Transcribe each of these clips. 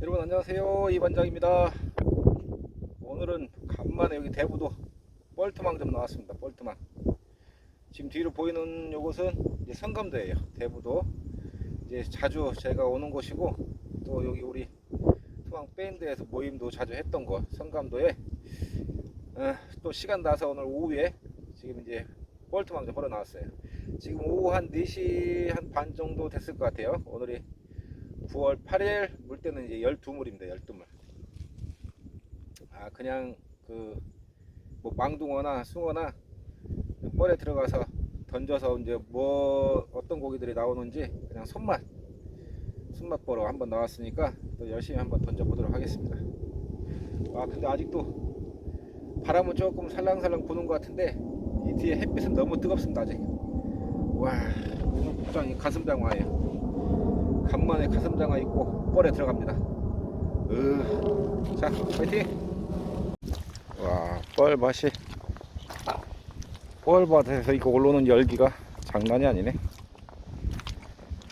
여러분 안녕하세요. 이반장입니다. 오늘은 간만에 여기 대부도 뻘트망 좀 나왔습니다. 뻘트망. 지금 뒤로 보이는 요곳은 이제 성감도예요. 대부도. 이제 자주 제가 오는 곳이고 또 여기 우리 투망 밴드에서 모임도 자주 했던 곳 성감도에. 어, 또 시간 나서 오늘 오후에 지금 이제 뻘트망 좀 걸어 나왔어요. 지금 오후 한 4시 한 반 정도 됐을 것 같아요. 오늘이 9월 8일 물 때는 이제 12물입니다. 12물. 아, 그냥 그 뭐 망둥어나 숭어나 뻘에 들어가서 던져서 이제 뭐 어떤 고기들이 나오는지 그냥 손맛 손맛 보러 한번 나왔으니까 또 열심히 한번 던져 보도록 하겠습니다. 아, 근데 아직도 바람은 조금 살랑살랑 부는 것 같은데 이 뒤에 햇빛은 너무 뜨겁습니다. 아직. 와, 오늘 복장이 가슴 장화예요. 간만에 가슴장화 입고 뻘에 들어갑니다. 으, 자, 파이팅! 와, 뻘밭이 뻘밭에서 이거 올라오는 열기가 장난이 아니네.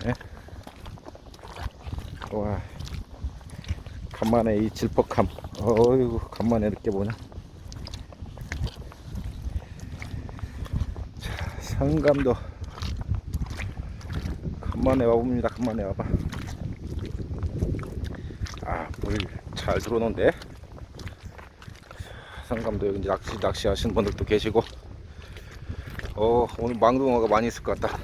예? 와, 간만에 이 질퍽함. 어이구, 간만에 이렇게 보냐. 자, 상감도 간만에 와봅니다. 간만에 와봐. 아, 물 잘 들어오는데. 상감도 여기 낚시, 낚시 하시는 분들도 계시고. 어, 오늘 망둥어가 많이 있을 것 같다.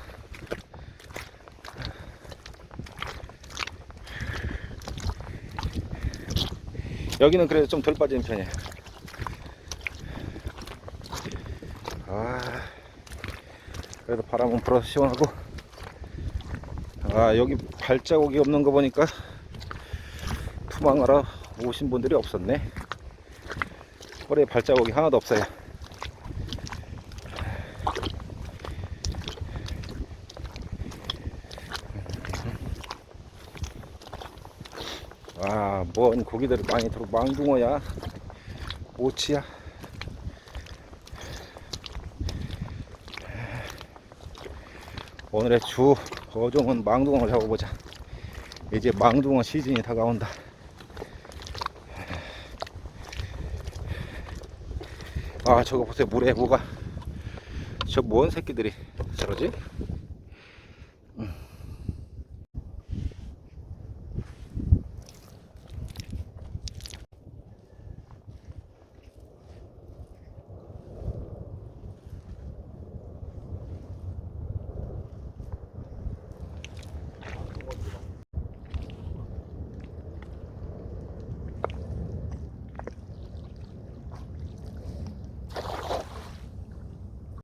여기는 그래도 좀 덜 빠지는 편이에요. 아, 그래도 바람은 불어서 시원하고. 아 여기 발자국이 없는 거 보니까 투망하러 오신 분들이 없었네. 허리에 발자국이 하나도 없어요. 아뭔 고기들이 많이 들어. 망둥어야 오치야. 오늘의 주 어종은 망둥어 잡아보자. 이제 망둥어 시즌이 다가온다. 아, 저거 보세요. 물에 뭐가. 저 뭔 새끼들이 저러지?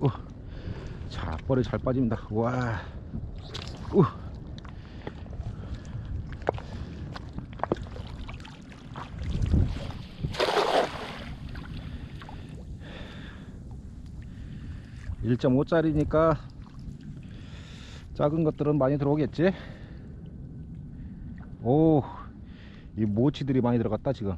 우. 자, 뻘에 잘 빠집니다. 와. 우. (1.5짜리니까) 작은 것들은 많이 들어오겠지 오, 이 모치들이 많이 들어갔다 지금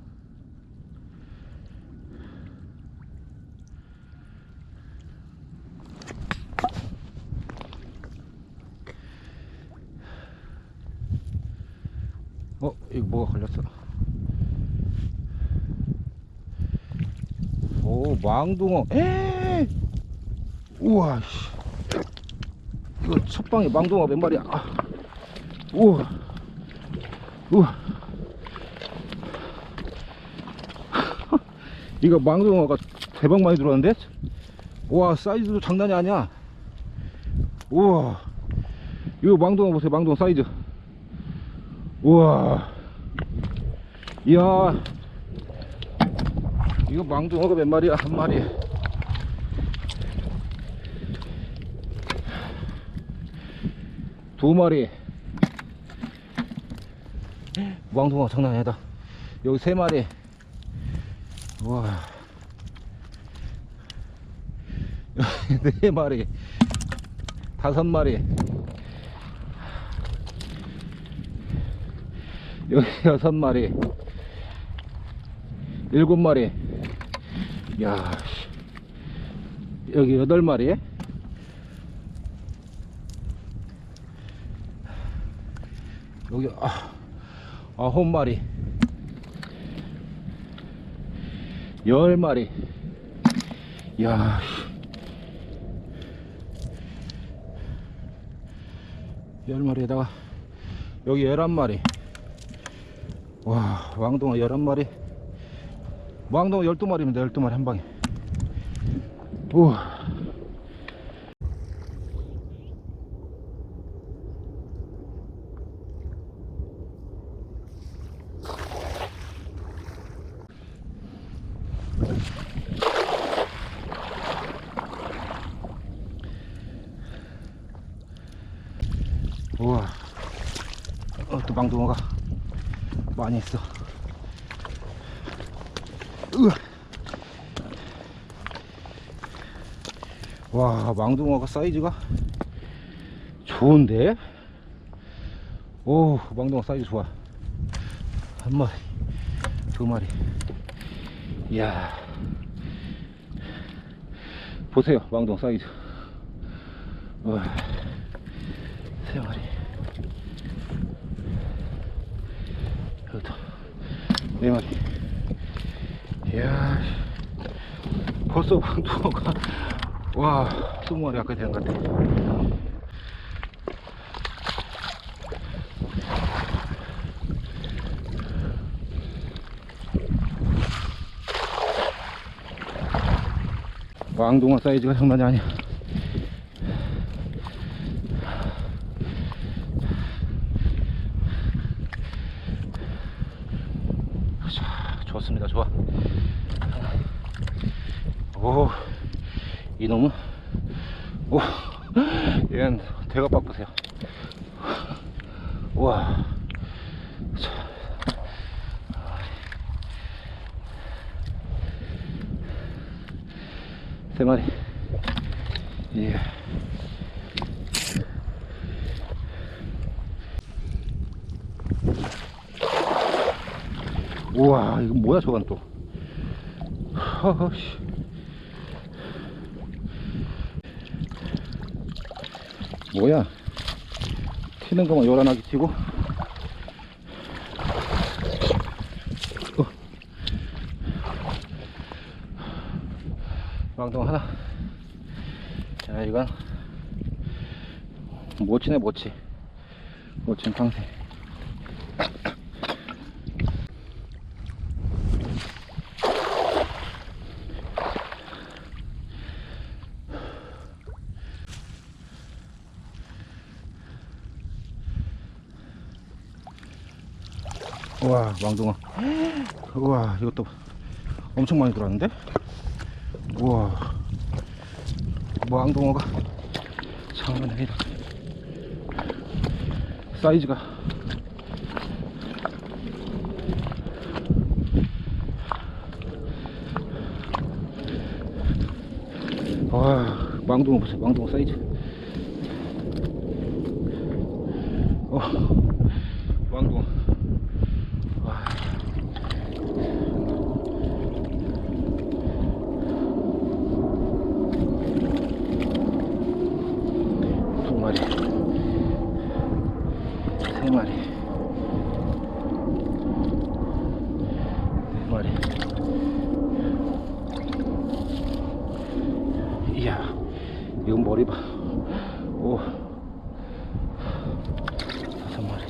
어 이거 뭐가 걸렸어? 오 망둥어. 에 우와 씨. 이거 첫 방에 망둥어 몇 마리야? 아. 우와. 우와. 이거 망둥어가 대박 많이 들어왔는데? 와 사이즈도 장난이 아니야. 우와. 이거 망둥어 보세요 망둥어 사이즈. 우와 이야 이거 망둥어가 몇 마리야? 한 마리. 두 마리. 망둥어 장난 아니다. 여기 세 마리. 우와. 여기 네 마리. 다섯 마리. 여기 여섯 마리 일곱 마리. 야 여기 여덟 마리. 여기 아, 아홉 마리. 열 마리. 야 열마리에다가 여기 열한 마리. 와 왕동어 열한 마리. 왕동어 열두 마리입니다. 열두 마리 한 방에. 우와. 어, 또 망둥어가 많이 있어. 와, 망둥어가 사이즈가 좋은데? 오, 망둥어 사이즈 좋아. 한 마리, 두 마리. 이야. 보세요, 망둥어 사이즈. 우와. 세 마리. 여기도 네 마리. 이야, 벌써 방도가 와, 스무 마리 가까이 되는 것 같아. 왕동어 사이즈가 장난이 아니야. 자, 좋습니다. 좋아. 오, 이놈은, 오, 얘는 대가박 보세요. 우와. 자. 세 마리. 예. 우와, 이거 뭐야, 저건 또. 허허씨. 뭐야? 튀는 거만 요란하게 튀고. 어. 왕동 하나. 자, 이건 모치네, 모치. 모치는 평 우와, 왕동어. 우와, 이것도 엄청 많이 들어왔는데? 우와. 왕동어가 장난 아니다. 사이즈가. 와, 왕동어 보세요. 왕동어 사이즈. 어, 왕동어. 와. 두 마리, 세 마리, 네 마리. 이야, 이건 머리 봐. 오, 다섯 마리.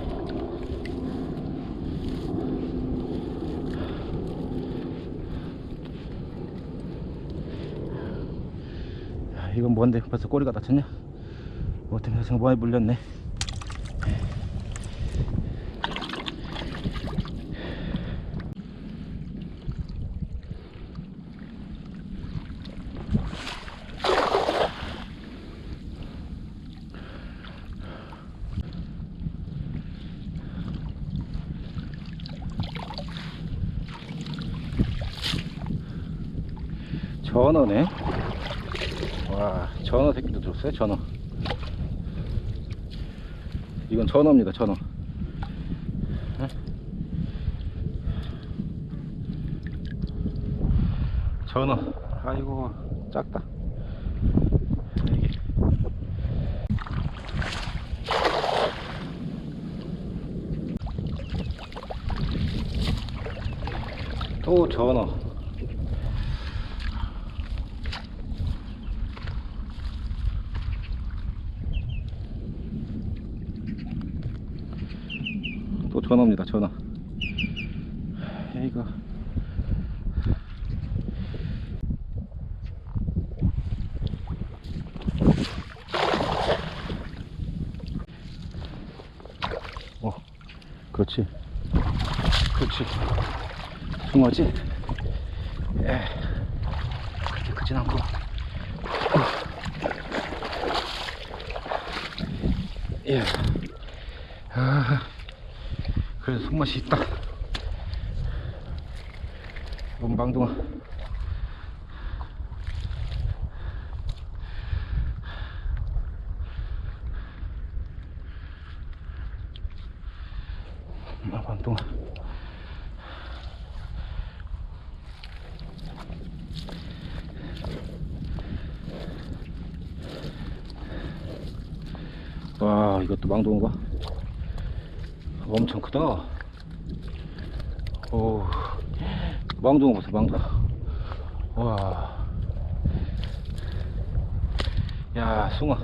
야, 이건 뭔데 벌써 꼬리가 다쳤냐? 뭐 때문에 생방에 물렸네. 전어네. 와, 전어. 이건 전어입니다, 전어. 에? 전어. 아이고, 작다. 또 전어. 전어입니다 전어 이거 어 그렇지. 그렇지. 숭어지? 예. 그렇게 크진 않고. 예 아, 그래도 손 맛이 있다. 문방동아. 문방동아. 와, 이것도 망동어 봐. 엄청 크다. 오, 망둥어 보세요, 망둥어. 와. 야, 숭어.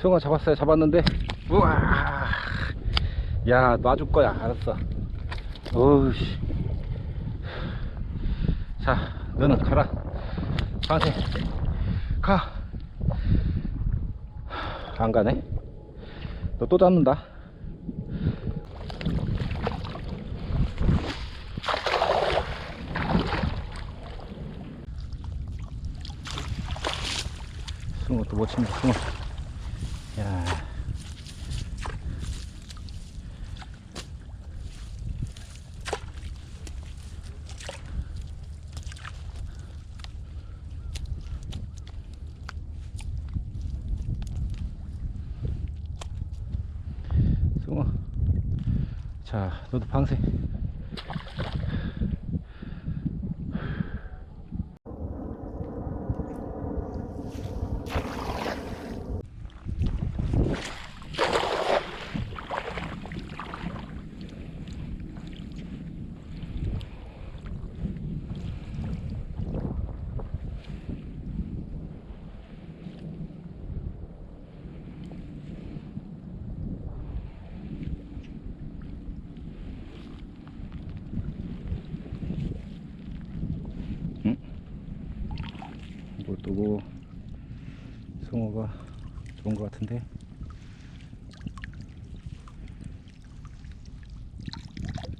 숭어 잡았어요, 잡았는데. 우와. 야, 놔줄 거야, 알았어. 어우씨. 자, 너는 가라. 방생. 가. 안 가네. 너 또 잡는다. 숭어 또못 친다, 숭어. 야. 숭어. 자, 너도 방생. 뭐 송어가 좋은 것 같은데.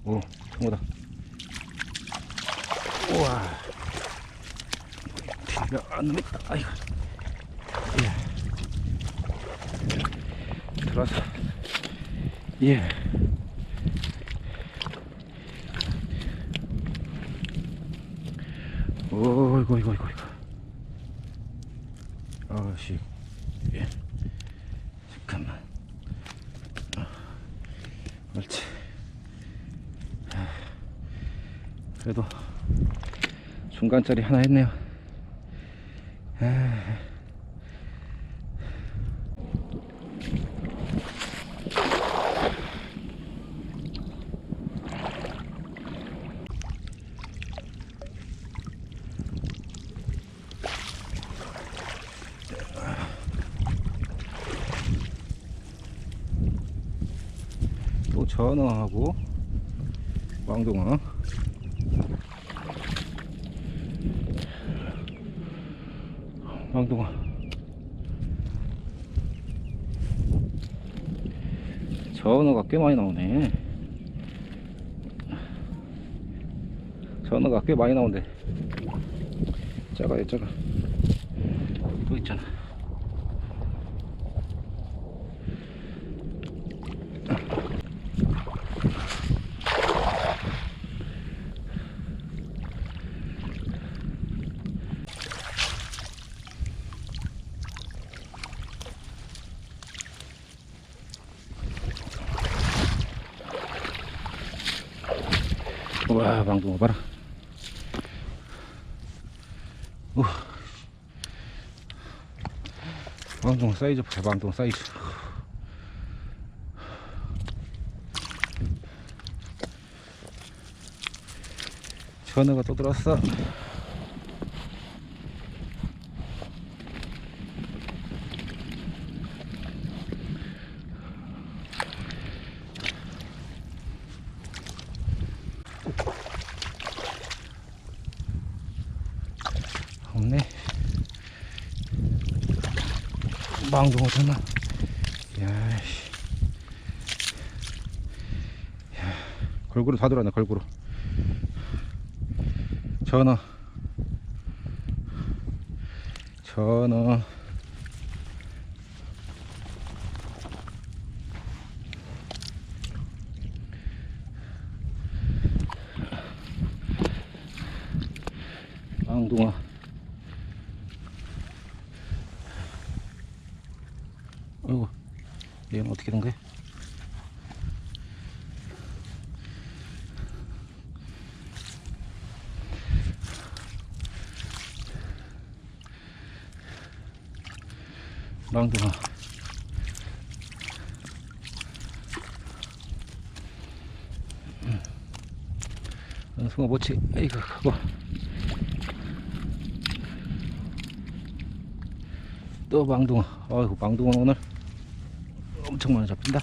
오 송어다. 우와. 뒤가 안 넘었다. 아이고. 예. 들어왔어 예. 오 이거 이거 이거 이거 아씨 예 잠깐만 어, 옳지 아, 그래도 중간짜리 하나 했네요. 전어하고 왕동어 왕 동어 전어가 꽤 많이 나오네. 전어가 꽤 많이 나오는데. 작아요 작아. 또 있잖아 와 방동어 봐라. 우. 방동어 사이즈 보세요 방동어 사이즈. 전어가 또 들어왔어 없네. 망도 못하나? 야씨. 야, 골고루 다 돌았네 골고루 전어. 전어. 어이구 얘는 어떻게 된 거야? 음. 숭어 모치 아이고 그거 또 망둥어 아이고 망둥어 오늘 엄청 많이 잡힌다.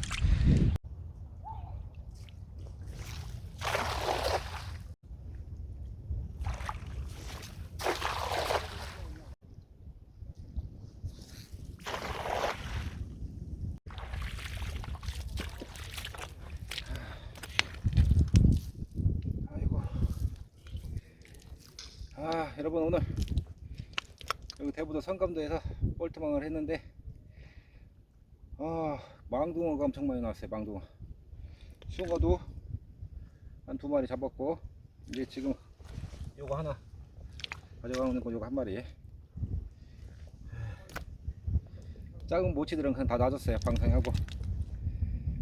아 여러분 오늘 여기 대부도 성감도에서 볼트망을 했는데 아 망둥어가 엄청 많이 나왔어요 망둥어 숭어도 한 두 마리 잡았고 이제 지금 요거 하나 가져가는 거 요거 한 마리. 작은 모치들은 그냥 다 놔줬어요 방생하고.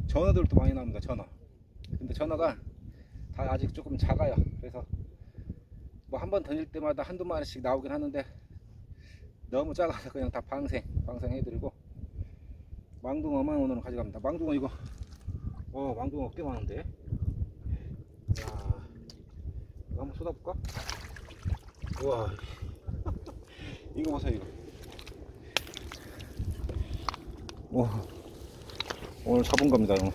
전어들도 많이 나옵니다 전어. 근데 전어가 다 아직 조금 작아요. 그래서 뭐 한 번 던질 때마다 한두 마리씩 나오긴 하는데 너무 작아서 그냥 다 방생 방생해드리고 망둥어만 오늘은 가져갑니다. 망둥어 이거. 어 망둥어 꽤 많은데. 야 이거 한번 쏟아볼까? 우와. 이거 보세요 이거. 오, 오늘 잡은 겁니다 이거.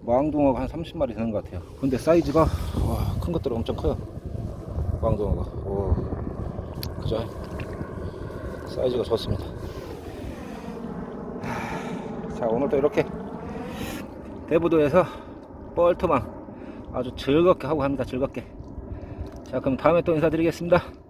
망둥어가 한 30마리 되는 것 같아요. 근데 사이즈가 와, 큰 것들은 엄청 커요. 망둥어가. 오, 그죠? 사이즈가 좋습니다 자 오늘도 이렇게 대부도에서 뻘토망 아주 즐겁게 하고 합니다 즐겁게 자 그럼 다음에 또 인사드리겠습니다 음.